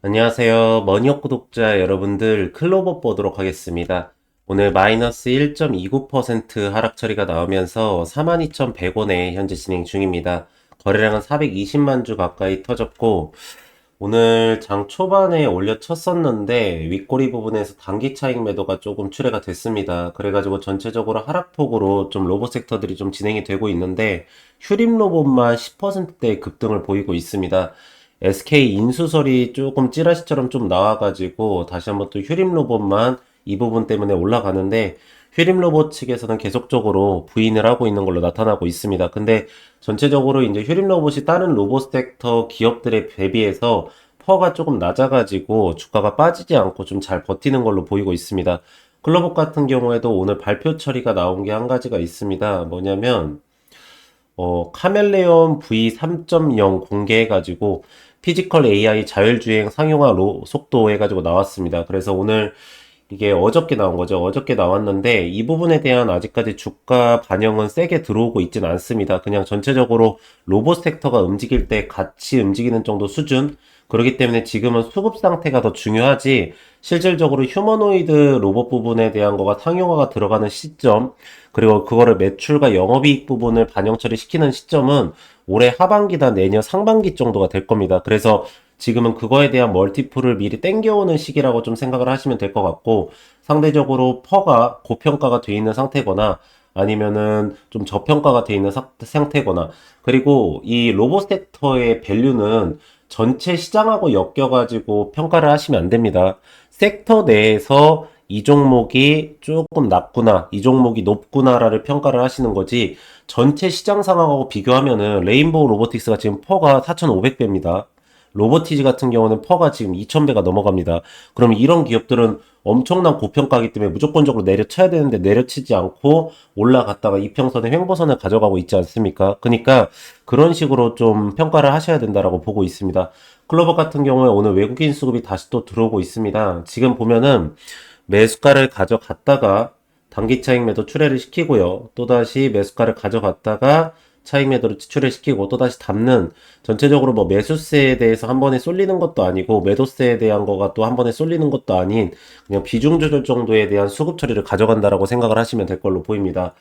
안녕하세요. 머니업 구독자 여러분들 클로버 보도록 하겠습니다. 오늘 마이너스 1.29% 하락 처리가 나오면서 42,100원에 현재 진행 중입니다. 거래량은 420만 주 가까이 터졌고 오늘 장 초반에 올려 쳤었는데 윗꼬리 부분에서 단기 차익 매도가 조금 출회가 됐습니다. 그래가지고 전체적으로 하락폭으로 좀 로봇 섹터들이 좀 진행이 되고 있는데 휴림 로봇만 10%대 급등을 보이고 있습니다. SK 인수설이 조금 찌라시처럼 좀 나와가지고 다시 한번 또 휴림 로봇만 이 부분 때문에 올라가는데 휴림 로봇 측에서는 계속적으로 부인을 하고 있는 걸로 나타나고 있습니다. 근데 전체적으로 이제 휴림 로봇이 다른 로봇 섹터 기업들에 대비해서 퍼가 조금 낮아가지고 주가가 빠지지 않고 좀 잘 버티는 걸로 보이고 있습니다. 클로봇 같은 경우에도 오늘 발표 처리가 나온 게 한 가지가 있습니다. 뭐냐면 어, 카멜레온 V3.0 공개해가지고 피지컬 AI 자율주행 상용화 로, 속도 해가지고 나왔습니다. 그래서 오늘 이게 어저께 나온 거죠. 어저께 나왔는데 이 부분에 대한 아직까지 주가 반영은 세게 들어오고 있진 않습니다. 그냥 전체적으로 로봇 섹터가 움직일 때 같이 움직이는 정도 수준. 그렇기 때문에 지금은 수급 상태가 더 중요하지 실질적으로 휴머노이드 로봇 부분에 대한 거가 상용화가 들어가는 시점 그리고 그거를 매출과 영업이익 부분을 반영 처리시키는 시점은 올해 하반기다 내년 상반기 정도가 될 겁니다. 그래서 지금은 그거에 대한 멀티플을 미리 땡겨오는 시기라고 좀 생각을 하시면 될 것 같고 상대적으로 퍼가 고평가가 돼 있는 상태거나 아니면은 좀 저평가가 돼 있는 사- 상태거나 그리고 이 로봇 섹터의 밸류는 전체 시장하고 엮여가지고 평가를 하시면 안 됩니다. 섹터 내에서 이 종목이 조금 낮구나, 이 종목이 높구나라를 평가를 하시는 거지 전체 시장 상황하고 비교하면은 레인보우 로보틱스가 지금 퍼가 4,500배입니다. 로보티즈 같은 경우는 퍼가 지금 2,000배가 넘어갑니다. 그럼 이런 기업들은 엄청난 고평가이기 때문에 무조건적으로 내려쳐야 되는데 내려치지 않고 올라갔다가 이평선의 횡보선을 가져가고 있지 않습니까? 그러니까 그런 식으로 좀 평가를 하셔야 된다라고 보고 있습니다. 클로버 같은 경우에 오늘 외국인 수급이 다시 또 들어오고 있습니다. 지금 보면은 매수가를 가져갔다가 단기 차익 매도 출회를 시키고요. 또다시 매수가를 가져갔다가 차익 매도를 지출을 시키고 또다시 담는 전체적으로 뭐 매수세에 대해서 한 번에 쏠리는 것도 아니고 매도세에 대한 거가 또 한 번에 쏠리는 것도 아닌 그냥 비중 조절 정도에 대한 수급 처리를 가져간다라고 생각을 하시면 될 걸로 보입니다.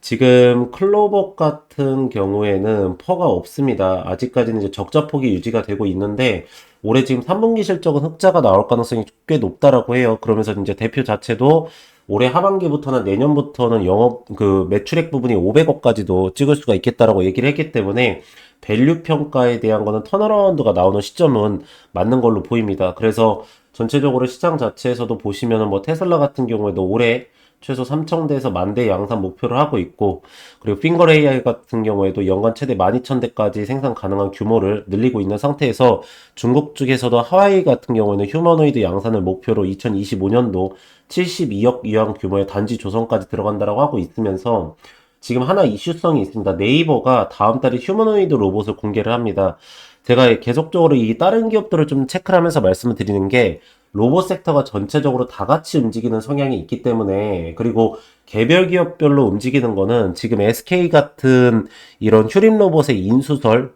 지금 클로버 같은 경우에는 퍼가 없습니다. 아직까지는 이제 적자폭이 유지가 되고 있는데 올해 지금 3분기 실적은 흑자가 나올 가능성이 꽤 높다라고 해요. 그러면서 이제 대표 자체도 올해 하반기부터는 내년부터는 영업 그 매출액 부분이 500억까지도 찍을 수가 있겠다라고 얘기를 했기 때문에 밸류 평가에 대한 거는 턴어라운드가 나오는 시점은 맞는 걸로 보입니다. 그래서 전체적으로 시장 자체에서도 보시면은 뭐 테슬라 같은 경우에도 올해 최소 3,000대에서 만대 양산 목표를 하고 있고 그리고 핑거 AI 같은 경우에도 연간 최대 12,000대까지 생산 가능한 규모를 늘리고 있는 상태에서 중국 쪽에서도 하와이 같은 경우에는 휴머노이드 양산을 목표로 2025년도 72억 이상 규모의 단지 조성까지 들어간다라고 하고 있으면서 지금 하나 이슈성이 있습니다. 네이버가 다음 달에 휴머노이드 로봇을 공개를 합니다. 제가 계속적으로 이 다른 기업들을 좀 체크를 하면서 말씀을 드리는 게 로봇 섹터가 전체적으로 다 같이 움직이는 성향이 있기 때문에 그리고 개별 기업별로 움직이는 거는 지금 SK 같은 이런 휴림 로봇의 인수설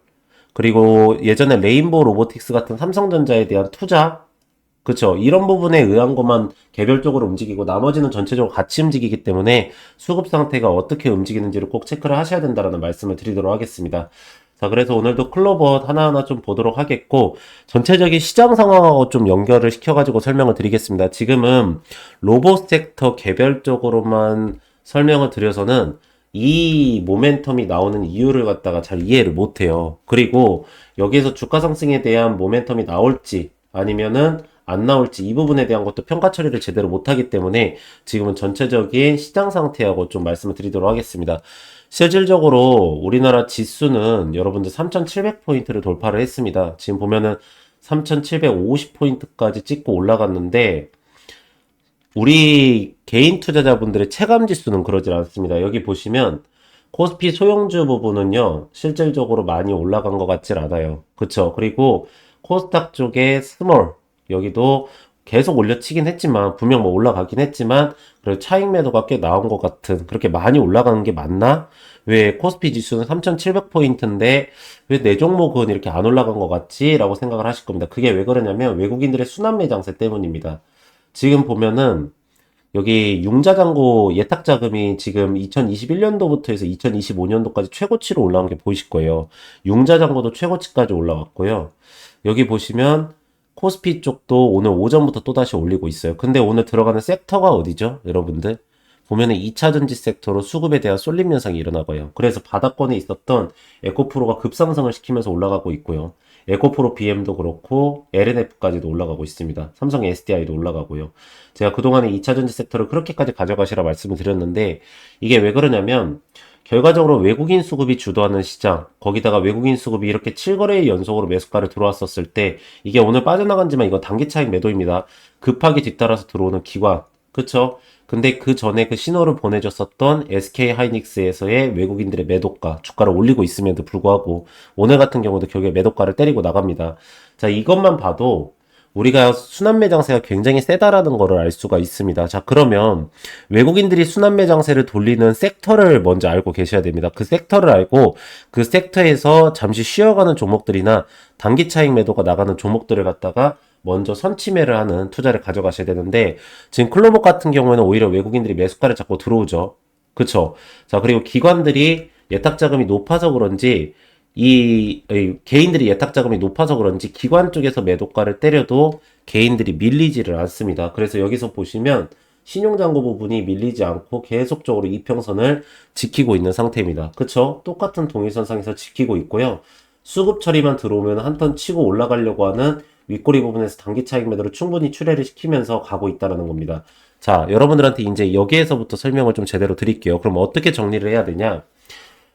그리고 예전에 레인보우 로보틱스 같은 삼성전자에 대한 투자 그쵸. 이런 부분에 의한 것만 개별적으로 움직이고 나머지는 전체적으로 같이 움직이기 때문에 수급 상태가 어떻게 움직이는지를 꼭 체크를 하셔야 된다라는 말씀을 드리도록 하겠습니다. 자, 그래서 오늘도 클로버 하나하나 좀 보도록 하겠고, 전체적인 시장 상황하고 좀 연결을 시켜가지고 설명을 드리겠습니다. 지금은 로봇 섹터 개별적으로만 설명을 드려서는 이 모멘텀이 나오는 이유를 갖다가 잘 이해를 못해요. 그리고 여기에서 주가 상승에 대한 모멘텀이 나올지 아니면은 안 나올지 이 부분에 대한 것도 평가 처리를 제대로 못하기 때문에 지금은 전체적인 시장 상태하고 좀 말씀을 드리도록 하겠습니다. 실질적으로 우리나라 지수는 여러분들 3,700포인트를 돌파를 했습니다. 지금 보면은 3,750포인트까지 찍고 올라갔는데 우리 개인 투자자분들의 체감 지수는 그러질 않습니다. 여기 보시면 코스피 소형주 부분은요, 실질적으로 많이 올라간 것 같질 않아요. 그쵸? 그리고 코스닥 쪽에 스몰, 여기도 계속 올려치긴 했지만, 분명 뭐 올라가긴 했지만, 그래도 차익 매도가 꽤 나온 것 같은, 그렇게 많이 올라가는 게 맞나? 왜 코스피 지수는 3,700포인트인데 왜 내 종목은 이렇게 안 올라간 것 같지? 라고 생각을 하실 겁니다. 그게 왜 그러냐면 외국인들의 순환매 장세 때문입니다. 지금 보면은 여기 융자잔고 예탁 자금이 지금 2021년도부터 해서 2025년도까지 최고치로 올라온 게 보이실 거예요. 융자잔고도 최고치까지 올라왔고요. 여기 보시면 코스피 쪽도 오늘 오전부터 또다시 올리고 있어요. 근데 오늘 들어가는 섹터가 어디죠? 여러분들? 보면은 2차 전지 섹터로 수급에 대한 쏠림 현상이 일어나고요. 그래서 바닥권에 있었던 에코프로가 급상승을 시키면서 올라가고 있고요. 에코프로 BM도 그렇고 LNF까지도 올라가고 있습니다. 삼성 SDI도 올라가고요. 제가 그동안에 2차 전지 섹터를 그렇게까지 가져가시라 말씀을 드렸는데 이게 왜 그러냐면 결과적으로 외국인 수급이 주도하는 시장, 거기다가 외국인 수급이 이렇게 7거래일 연속으로 매수가를 들어왔었을 때 이게 오늘 빠져나간지만 이건 단기 차익 매도입니다. 급하게 뒤따라서 들어오는 기관, 그쵸? 근데 그 전에 그 신호를 보내줬었던 SK 하이닉스에서의 외국인들의 매도가, 주가를 올리고 있음에도 불구하고 오늘 같은 경우도 결국에 매도가를 때리고 나갑니다. 자, 이것만 봐도 우리가 순환 매 장세가 굉장히 세다라는 것을 알 수가 있습니다. 자, 그러면 외국인들이 순환 매 장세를 돌리는 섹터를 먼저 알고 계셔야 됩니다. 그 섹터를 알고 그 섹터에서 잠시 쉬어가는 종목들이나 단기 차익 매도가 나가는 종목들을 갖다가 먼저 선침해를 하는 투자를 가져가셔야 되는데 지금 클로버 같은 경우에는 오히려 외국인들이 매수가를 잡고 들어오죠. 그쵸? 자, 그리고 기관들이 예탁 자금이 높아서 그런지 이, 이 개인들이 예탁 자금이 높아서 그런지 기관 쪽에서 매도가를 때려도 개인들이 밀리지를 않습니다. 그래서 여기서 보시면 신용잔고 부분이 밀리지 않고 계속적으로 이평선을 지키고 있는 상태입니다. 그쵸? 똑같은 동일선상에서 지키고 있고요. 수급 처리만 들어오면 한 턴 치고 올라가려고 하는 윗꼬리 부분에서 단기 차익 매도를 충분히 출회를 시키면서 가고 있다는 겁니다. 자, 여러분들한테 이제 여기에서부터 설명을 좀 제대로 드릴게요. 그럼 어떻게 정리를 해야 되냐?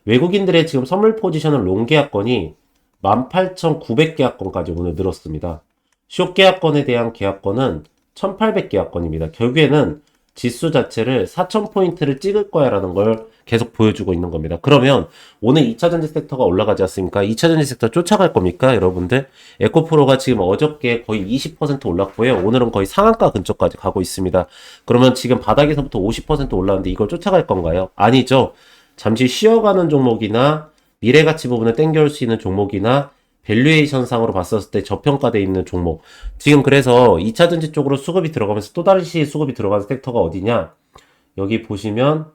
외국인들의 지금 선물 포지션은 롱 계약권이 18,900계약권까지 오늘 늘었습니다. 숏 계약권에 대한 계약권은 1,800계약권입니다. 결국에는 지수 자체를 4,000포인트를 찍을 거야 라는 걸 계속 보여주고 있는 겁니다. 그러면 오늘 2차 전지 섹터가 올라가지 않습니까? 2차 전지 섹터 쫓아갈 겁니까? 여러분들? 에코프로가 지금 어저께 거의 20% 올랐고요. 오늘은 거의 상한가 근처까지 가고 있습니다. 그러면 지금 바닥에서부터 50% 올랐는데 이걸 쫓아갈 건가요? 아니죠. 잠시 쉬어가는 종목이나 미래 가치 부분을 땡겨올 수 있는 종목이나 밸류에이션 상으로 봤었을 때 저평가되어 있는 종목. 지금 그래서 2차 전지 쪽으로 수급이 들어가면서 또 다시 수급이 들어가는 섹터가 어디냐? 여기 보시면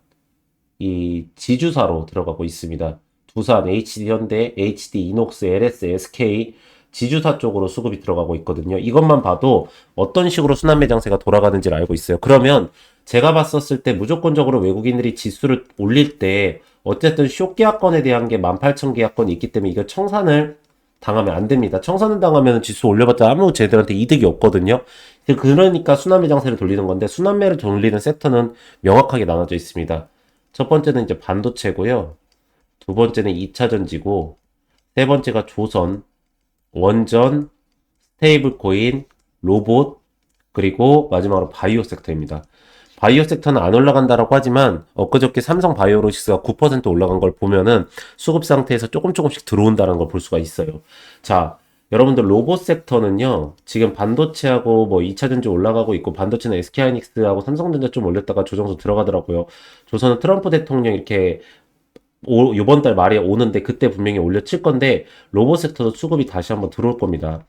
이 지주사로 들어가고 있습니다. 두산, HD 현대, HD 이녹스, LS, SK 지주사 쪽으로 수급이 들어가고 있거든요. 이것만 봐도 어떤 식으로 순환 매장세가 돌아가는지를 알고 있어요. 그러면 제가 봤었을 때 무조건적으로 외국인들이 지수를 올릴 때 어쨌든 쇼 계약권에 대한 게 18,000계약권이 있기 때문에 이걸 청산을 당하면 안 됩니다. 청산을 당하면 지수 올려봤자 아무 쟤들한테 이득이 없거든요. 그러니까 순환매 장세를 돌리는 건데 순환매를 돌리는 섹터는 명확하게 나눠져 있습니다. 첫 번째는 이제 반도체고요. 두 번째는 2차 전지고 세 번째가 조선, 원전, 스테이블 코인, 로봇, 그리고 마지막으로 바이오 섹터입니다. 바이오 섹터는 안 올라간다라고 하지만 엊그저께 삼성 바이오로직스가 9% 올라간 걸 보면은 수급 상태에서 조금 조금씩 들어온다는 걸 볼 수가 있어요. 자, 여러분들 로봇 섹터는요. 지금 반도체하고 뭐 2차 전지 올라가고 있고 반도체는 SK하이닉스하고 삼성전자 좀 올렸다가 조정서 들어가더라고요. 조선은 트럼프 대통령 이렇게 오, 이번 달 말에 오는데 그때 분명히 올려칠 건데 로봇 섹터도 수급이 다시 한번 들어올 겁니다.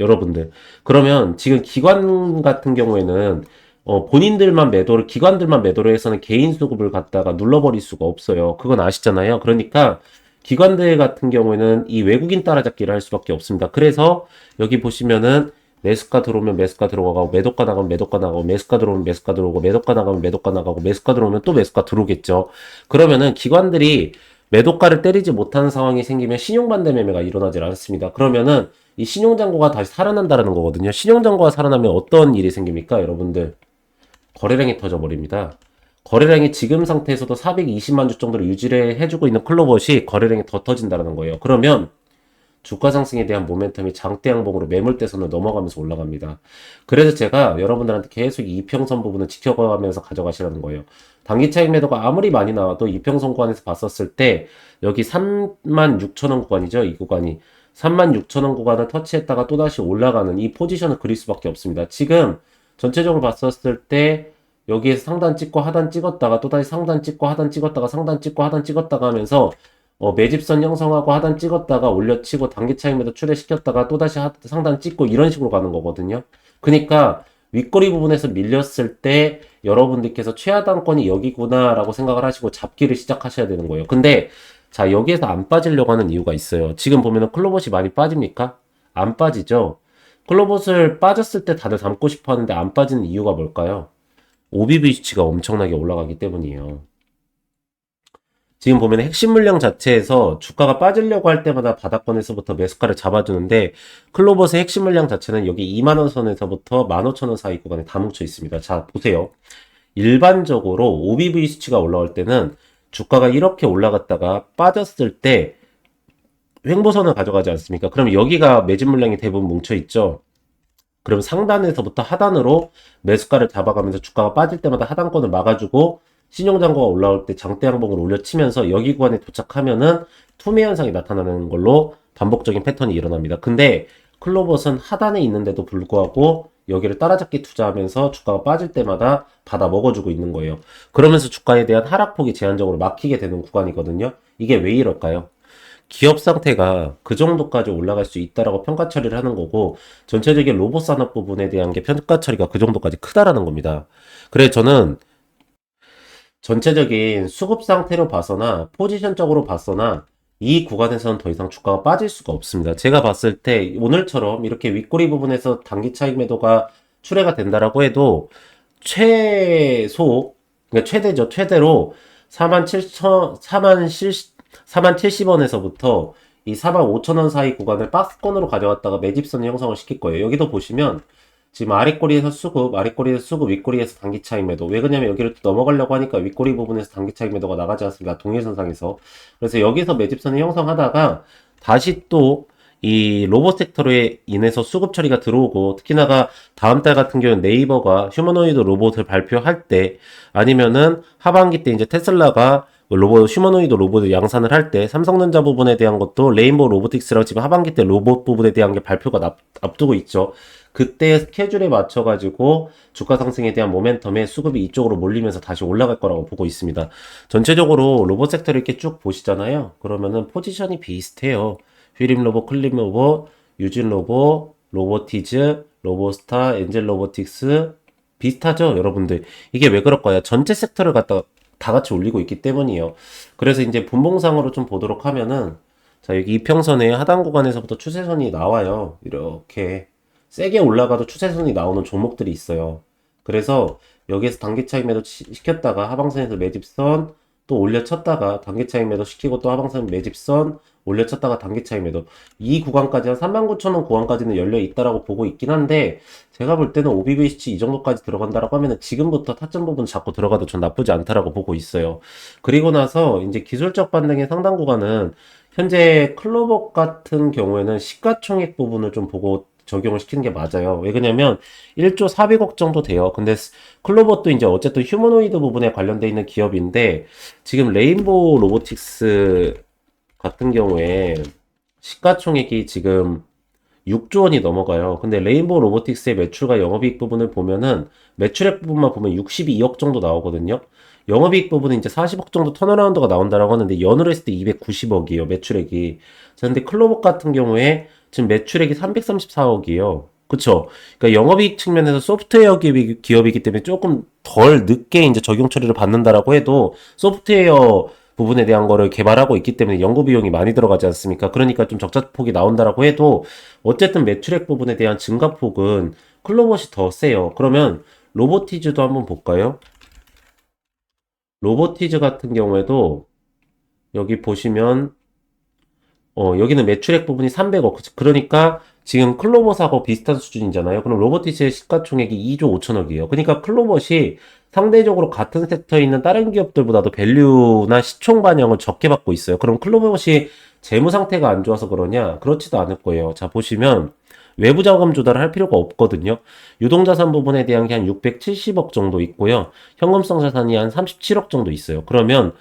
여러분들. 그러면 지금 기관 같은 경우에는 어, 본인들만 매도를, 기관들만 매도를 해서는 개인 수급을 갖다가 눌러버릴 수가 없어요. 그건 아시잖아요. 그러니까 기관들 같은 경우에는 이 외국인 따라잡기를 할 수밖에 없습니다. 그래서 여기 보시면은 매수가 들어오면 매수가 들어가고 매도가 나가면 매도가 나가고 매수가 들어오면 매수가 들어오고 매도가 나가면 매도가 나가고 매수가 들어오면 또 매수가 들어오겠죠. 그러면은 기관들이 매도가를 때리지 못하는 상황이 생기면 신용반대 매매가 일어나질 않습니다. 그러면은 이 신용장고가 다시 살아난다는 거거든요. 신용장고가 살아나면 어떤 일이 생깁니까, 여러분들? 거래량이 터져버립니다. 거래량이 지금 상태에서도 420만 주 정도로 유지를 해주고 있는 클로버시 거래량이 더 터진다는 거예요. 그러면 주가 상승에 대한 모멘텀이 장대 양봉으로 매물대선을 넘어가면서 올라갑니다. 그래서 제가 여러분들한테 계속 이평선 부분을 지켜가면서 가져가시라는 거예요. 단기 차익 매도가 아무리 많이 나와도 이평선 구간에서 봤었을 때 여기 3만 6천원 구간이죠. 이 구간이 3만 6천원 구간을 터치했다가 또다시 올라가는 이 포지션을 그릴 수밖에 없습니다. 지금 전체적으로 봤었을 때 여기에서 상단 찍고 하단 찍었다가 또다시 상단 찍고 하단 찍었다가 상단 찍고 하단 찍었다가 하면서 어, 매집선 형성하고 하단 찍었다가 올려치고 단기 차익 매도 출회시켰다가 또다시 하- 상단 찍고 이런 식으로 가는 거거든요. 그러니까 윗꼬리 부분에서 밀렸을 때 여러분들께서 최하단권이 여기구나라고 생각을 하시고 잡기를 시작하셔야 되는 거예요. 근데 자 여기에서 안 빠지려고 하는 이유가 있어요. 지금 보면은 클로봇이 많이 빠집니까? 안 빠지죠. 클로봇을 빠졌을 때 다들 담고 싶어 하는데 안 빠지는 이유가 뭘까요? OBVC가 엄청나게 올라가기 때문이에요. 지금 보면 핵심 물량 자체에서 주가가 빠지려고 할 때마다 바닥권에서부터 매수가를 잡아주는데 클로봇의 핵심 물량 자체는 여기 2만원 선에서부터 15,000원 사이 구간에 다 뭉쳐 있습니다. 자, 보세요. 일반적으로 OBV 수치가 올라올 때는 주가가 이렇게 올라갔다가 빠졌을 때 횡보선을 가져가지 않습니까? 그럼 여기가 매집 물량이 대부분 뭉쳐 있죠. 그럼 상단에서부터 하단으로 매수가를 잡아가면서 주가가 빠질 때마다 하단권을 막아주고 신용장고가 올라올 때 장대 양봉을 올려치면서 여기 구간에 도착하면은 투매 현상이 나타나는 걸로 반복적인 패턴이 일어납니다. 근데 클로봇은 하단에 있는데도 불구하고 여기를 따라잡기 투자하면서 주가가 빠질 때마다 받아 먹어주고 있는 거예요. 그러면서 주가에 대한 하락폭이 제한적으로 막히게 되는 구간이거든요. 이게 왜 이럴까요? 기업 상태가 그 정도까지 올라갈 수 있다라고 평가 처리를 하는 거고 전체적인 로봇 산업 부분에 대한 게 평가 처리가 그 정도까지 크다라는 겁니다. 그래 저는 전체적인 수급 상태로 봐서나 포지션적으로 봐서나 이 구간에서는 더 이상 주가가 빠질 수가 없습니다. 제가 봤을 때 오늘처럼 이렇게 윗꼬리 부분에서 단기 차익 매도가 출회가 된다라고 해도 최소 그러니까 최대죠. 최대로 4만 7천 4만 7 4만 70원에서부터 이 4만 5천 원 사이 구간을 박스권으로 가져왔다가 매집선 형성을 시킬 거예요. 여기도 보시면 지금 아랫꼬리에서 수급, 아랫꼬리에서 수급, 윗꼬리에서 단기 차익 매도. 왜 그러냐면 여기를 또 넘어가려고 하니까 윗꼬리 부분에서 단기 차익 매도가 나가지 않습니까? 동일선상에서. 그래서 여기서 매집선을 형성하다가 다시 또 이 로봇 섹터로에 인해서 수급 처리가 들어오고 특히나가 다음 달 같은 경우는 네이버가 휴머노이드 로봇을 발표할 때 아니면은 하반기 때 이제 테슬라가 로봇 휴머노이드 로봇을 양산을 할 때 삼성전자 부분에 대한 것도 레인보우 로보틱스라고 지금 하반기 때 로봇 부분에 대한 게 발표가 납- 앞두고 있죠. 그때 스케줄에 맞춰가지고 주가 상승에 대한 모멘텀에 수급이 이쪽으로 몰리면서 다시 올라갈 거라고 보고 있습니다. 전체적으로 로봇 섹터를 이렇게 쭉 보시잖아요. 그러면은 포지션이 비슷해요. 휘림 로봇, 클립 로봇, 유진 로봇, 로보티즈, 로보스타, 엔젤 로보틱스 비슷하죠, 여러분들. 이게 왜 그럴까요? 전체 섹터를 갖다 다 같이 올리고 있기 때문이에요. 그래서 이제 분봉상으로 좀 보도록 하면은 자, 여기 이평선의 하단 구간에서부터 추세선이 나와요. 이렇게 세게 올라가도 추세선이 나오는 종목들이 있어요. 그래서 여기에서 단기 차익 매도 치- 시켰다가 하방선에서 매집선 또 올려 쳤다가 단기 차익 매도 시키고 또 하방선 매집선 올려 쳤다가 단기 차익 매도 이 구간까지 한 39,000원 구간까지는 열려 있다라고 보고 있긴 한데 제가 볼 때는 OBVC 이 정도까지 들어간다라고 하면은 지금부터 타점 부분 잡고 들어가도 전 나쁘지 않다라고 보고 있어요. 그리고 나서 이제 기술적 반등의 상당 구간은 현재 클로버 같은 경우에는 시가총액 부분을 좀 보고 적용을 시키는 게 맞아요. 왜 그러냐면 1조 400억 정도 돼요. 근데 스- 클로버도 이제 어쨌든 휴머노이드 부분에 관련돼 있는 기업인데 지금 레인보우 로보틱스 같은 경우에 시가총액이 지금 6조 원이 넘어가요. 근데 레인보우 로보틱스의 매출과 영업이익 부분을 보면은 매출액 부분만 보면 62억 정도 나오거든요. 영업이익 부분은 이제 40억 정도 턴어라운드가 나온다라고 하는데 연으로 했을 때 290억이에요. 매출액이. 자, 근데 클로버 같은 경우에 지금 매출액이 334억이에요. 그쵸? 그러니까 영업이익 측면에서 소프트웨어 기업이, 기업이기 때문에 조금 덜 늦게 이제 적용 처리를 받는다라고 해도 소프트웨어 부분에 대한 거를 개발하고 있기 때문에 연구 비용이 많이 들어가지 않습니까? 그러니까 좀 적자폭이 나온다라고 해도 어쨌든 매출액 부분에 대한 증가폭은 클로봇이 더 세요. 그러면 로보티즈도 한번 볼까요? 로보티즈 같은 경우에도 여기 보시면 어, 여기는 매출액 부분이 300억. 그러니까 지금 클로봇하고 비슷한 수준이잖아요. 그럼 로보티스의 시가총액이 2조 5천억이에요. 그러니까 클로봇이 상대적으로 같은 섹터에 있는 다른 기업들보다도 밸류나 시총 반영을 적게 받고 있어요. 그럼 클로봇이 재무 상태가 안 좋아서 그러냐? 그렇지도 않을 거예요. 자, 보시면 외부 자금 조달을 할 필요가 없거든요. 유동자산 부분에 대한 게 한 670억 정도 있고요. 현금성 자산이 한 37억 정도 있어요. 그러면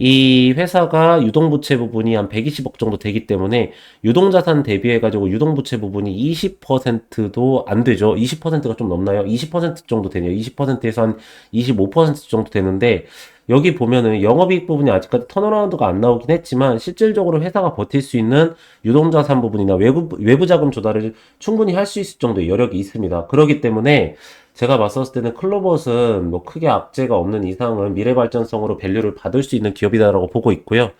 이 회사가 유동부채 부분이 한 120억 정도 되기 때문에 유동자산 대비해가지고 유동부채 부분이 20%도 안 되죠. 20%가 좀 넘나요? 20% 정도 되네요. 20%에서 한 25% 정도 되는데 여기 보면은 영업이익 부분이 아직까지 턴어라운드가 안 나오긴 했지만 실질적으로 회사가 버틸 수 있는 유동자산 부분이나 외부, 외부 자금 조달을 충분히 할 수 있을 정도의 여력이 있습니다. 그렇기 때문에 제가 봤었을 때는 클로봇은 뭐 크게 악재가 없는 이상은 미래 발전성으로 밸류를 받을 수 있는 기업이다라고 보고 있고요.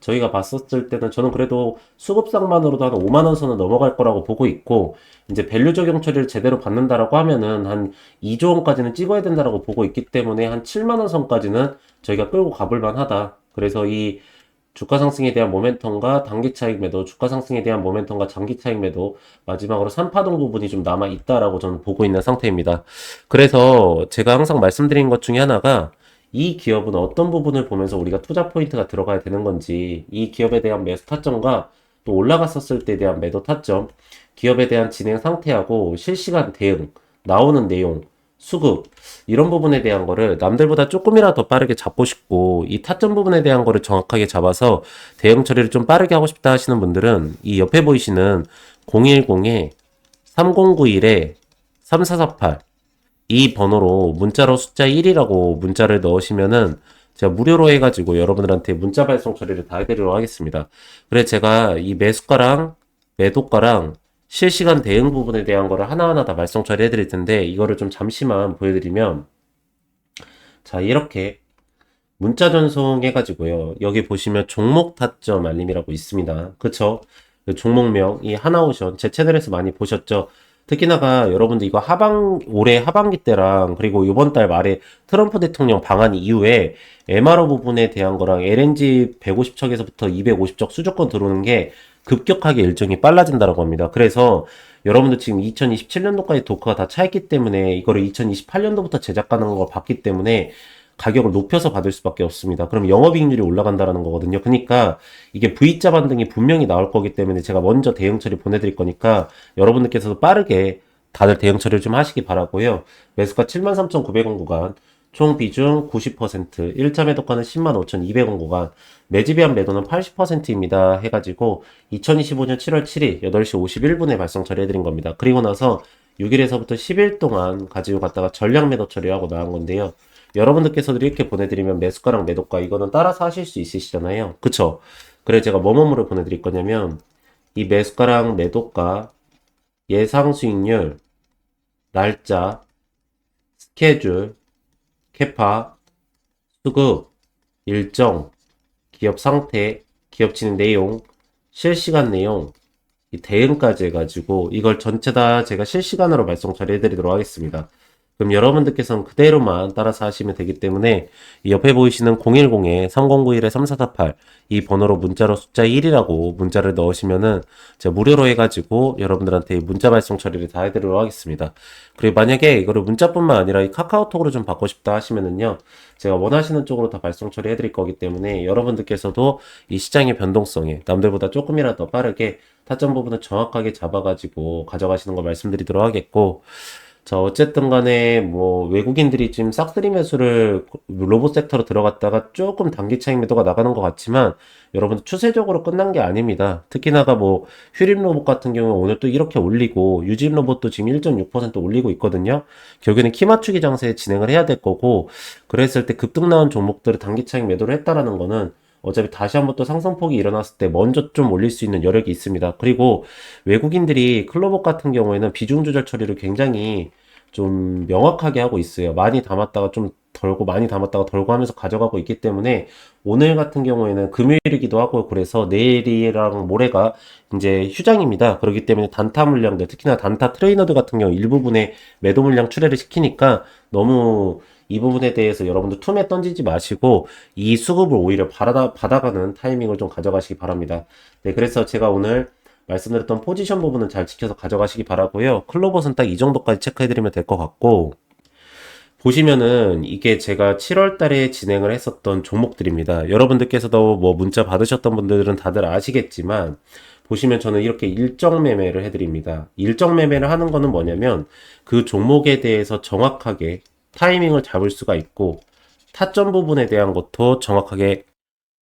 저희가 봤었을 때는 저는 그래도 수급상만으로도 한 5만 원 선은 넘어갈 거라고 보고 있고 이제 밸류 적용 처리를 제대로 받는다라고 하면은 한 2조 원까지는 찍어야 된다라고 보고 있기 때문에 한 7만 원 선까지는 저희가 끌고 가볼 만하다. 그래서 이 주가 상승에 대한 모멘텀과 단기 차익 매도, 주가 상승에 대한 모멘텀과 장기 차익 매도, 마지막으로 3파동 부분이 좀 남아 있다라고 저는 보고 있는 상태입니다. 그래서 제가 항상 말씀드린 것 중에 하나가 이 기업은 어떤 부분을 보면서 우리가 투자 포인트가 들어가야 되는 건지, 이 기업에 대한 매수 타점과 또 올라갔었을 때에 대한 매도 타점, 기업에 대한 진행 상태하고 실시간 대응, 나오는 내용, 수급 이런 부분에 대한 거를 남들보다 조금이라도 더 빠르게 잡고 싶고 이 타점 부분에 대한 거를 정확하게 잡아서 대응 처리를 좀 빠르게 하고 싶다 하시는 분들은 이 옆에 보이시는 010에 3091에 3448 이 번호로 문자로 숫자 1이라고 문자를 넣으시면은 제가 무료로 해가지고 여러분들한테 문자 발송 처리를 다 해드리도록 하겠습니다. 그래 제가 이 매수가랑 매도가랑 실시간 대응 부분에 대한 거를 하나하나 다 발송 처리해 드릴 텐데 이거를 좀 잠시만 보여드리면 자 이렇게 문자 전송 해가지고요. 여기 보시면 종목 타점 알림이라고 있습니다. 그쵸? 그 종목명 이 하나오션 제 채널에서 많이 보셨죠? 특히나가 여러분들 이거 하반 올해 하반기 때랑 그리고 이번 달 말에 트럼프 대통령 방한 이후에 MRO 부분에 대한 거랑 LNG 150척에서부터 250척 수조권 들어오는 게 급격하게 일정이 빨라진다라고 합니다. 그래서 여러분들 지금 2027년도까지 도크가 다 차있기 때문에 이거를 2028년도부터 제작 가능한 걸 봤기 때문에 가격을 높여서 받을 수밖에 없습니다. 그럼 영업이익률이 올라간다라는 거거든요. 그러니까 이게 V자 반등이 분명히 나올 거기 때문에 제가 먼저 대응 처리 보내드릴 거니까 여러분들께서도 빠르게 다들 대응 처리를 좀 하시기 바라고요. 매수가 73,900원 구간, 총 비중 90%, 1차 매도가는 105,200원 구간, 매집이한 매도는 80%입니다. 해가지고 2025년 7월 7일 8시 51분에 발송 처리해드린 겁니다. 그리고 나서 6일에서부터 10일 동안 가지고 갔다가 전량 매도 처리하고 나온 건데요. 여러분들께서도 이렇게 보내드리면 매수가랑 매도가 이거는 따라서 하실 수 있으시잖아요. 그쵸? 그래 제가 뭐뭐뭐를 보내드릴 거냐면 이 매수가랑 매도가 예상 수익률 날짜 스케줄 캐파 수급 일정 기업 상태 기업 진행 내용 실시간 내용 이 대응까지 해가지고 이걸 전체 다 제가 실시간으로 발송 처리해드리도록 하겠습니다. 그럼 여러분들께서는 그대로만 따라서 하시면 되기 때문에 이 옆에 보이시는 010 에 3091에 3448이 번호로 문자로 숫자 1이라고 문자를 넣으시면은 제가 무료로 해가지고 여러분들한테 문자 발송 처리를 다 해드리도록 하겠습니다. 그리고 만약에 이거를 문자뿐만 아니라 이 카카오톡으로 좀 받고 싶다 하시면은요 제가 원하시는 쪽으로 다 발송 처리해 드릴 거기 때문에 여러분들께서도 이 시장의 변동성에 남들보다 조금이라도 빠르게 타점 부분을 정확하게 잡아가지고 가져가시는 거 말씀드리도록 하겠고 자, 어쨌든 간에 뭐 외국인들이 지금 싹쓸이 매수를 로봇 섹터로 들어갔다가 조금 단기 차익 매도가 나가는 것 같지만 여러분들 추세적으로 끝난 게 아닙니다. 특히나가 뭐 휴림 로봇 같은 경우는 오늘 또 이렇게 올리고 유집 로봇도 지금 1.6% 올리고 있거든요. 결국에는 키 맞추기 장세에 진행을 해야 될 거고 그랬을 때 급등 나온 종목들을 단기 차익 매도를 했다라는 거는 어차피 다시 한번 또 상승폭이 일어났을 때 먼저 좀 올릴 수 있는 여력이 있습니다. 그리고 외국인들이 클로버 같은 경우에는 비중 조절 처리를 굉장히 좀 명확하게 하고 있어요. 많이 담았다가 좀 덜고 많이 담았다가 덜고 하면서 가져가고 있기 때문에 오늘 같은 경우에는 금요일이기도 하고 그래서 내일이랑 모레가 이제 휴장입니다. 그렇기 때문에 단타 물량들 특히나 단타 트레이너들 같은 경우 일부분의 매도 물량 출회를 시키니까 너무 이 부분에 대해서 여러분들 툼에 던지지 마시고 이 수급을 오히려 받아, 받아가는 타이밍을 좀 가져가시기 바랍니다. 네, 그래서 제가 오늘 말씀드렸던 포지션 부분은 잘 지켜서 가져가시기 바라고요. 클로버는 딱 이 정도까지 체크해드리면 될 것 같고 보시면은 이게 제가 7월 달에 진행을 했었던 종목들입니다. 여러분들께서도 뭐 문자 받으셨던 분들은 다들 아시겠지만 보시면 저는 이렇게 일정 매매를 해드립니다. 일정 매매를 하는 거는 뭐냐면 그 종목에 대해서 정확하게 타이밍을 잡을 수가 있고 타점 부분에 대한 것도 정확하게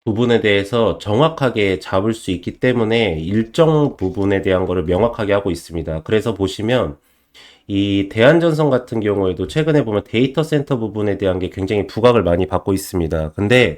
부분에 대해서 정확하게 잡을 수 있기 때문에 일정 부분에 대한 거를 명확하게 하고 있습니다. 그래서 보시면 이 대한전선 같은 경우에도 최근에 보면 데이터 센터 부분에 대한 게 굉장히 부각을 많이 받고 있습니다. 근데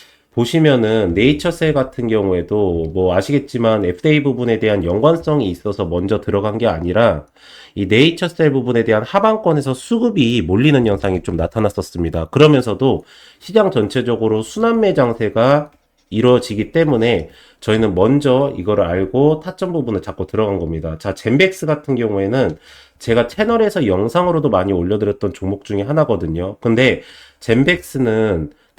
보시면은 네이처셀 같은 경우에도 뭐 아시겠지만 FDA 부분에 대한 연관성이 있어서 먼저 들어간 게 아니라 이 네이처셀 부분에 대한 하방권에서 수급이 몰리는 현상이 좀 나타났었습니다. 그러면서도 시장 전체적으로 순환매 장세가 이루어지기 때문에 저희는 먼저 이거를 알고 타점 부분을 잡고 들어간 겁니다. 자, 젠백스 같은 경우에는 제가 채널에서 영상으로도 많이 올려드렸던 종목 중에 하나거든요. 근데 젠백스는